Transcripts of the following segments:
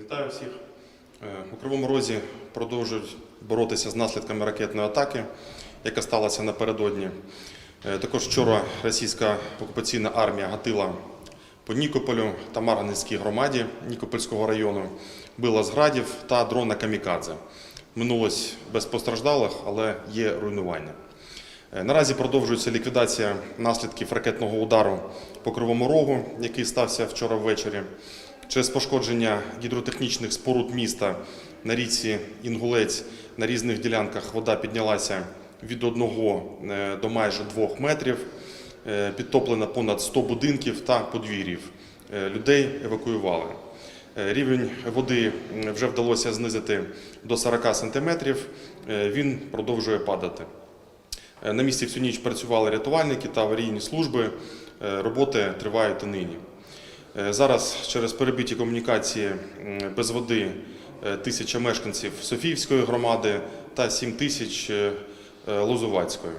Вітаю всіх. Е, У Кривому Розі продовжують боротися з наслідками ракетної атаки, яка сталася напередодні. Е, Також вчора російська окупаційна армія гатила по Нікополю та Марганецькій громаді Нікопольського району, била з градів та дрона камікадзе. Минулось без постраждалих, але є руйнування. Е, Наразі продовжується ліквідація наслідків ракетного удару по Кривому Рогу, який стався вчора ввечері. Через пошкодження гідротехнічних споруд міста на річці Інгулець на різних ділянках вода піднялася від 1 е, до майже 2 метрів. Е, Підтоплено понад 100 будинків та подвір'їв. Е, Людей евакуювали. Рівень води вже вдалося знизити до 40 сантиметрів. Він продовжує падати. На місці всю ніч працювали рятувальники та аварійні служби. Роботи тривають і нині. Е, Зараз через перебиті комунікації без води е, тисяча мешканців Софіївської громади та 7 тисяч е, Лозувацької.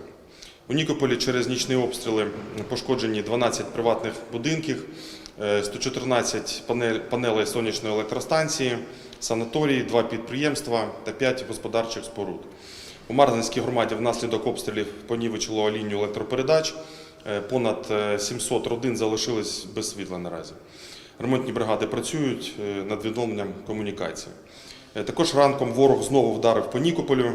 У Нікополі через нічні обстріли пошкоджені 12 приватних будинків, е, 114 панелей сонячної електростанції, санаторії, два підприємства та 5 господарчих споруд. У Марганській громаді внаслідок обстрілів понівечило лінію електропередач. Е, Понад е, 700 родин залишились без світла наразі. Ремонтні бригади працюють е, над відновленням комунікації. Е, Також ранком ворог знову вдарив по Нікополю.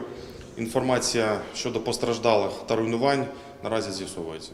Інформація щодо постраждалих та руйнувань наразі з'ясовується.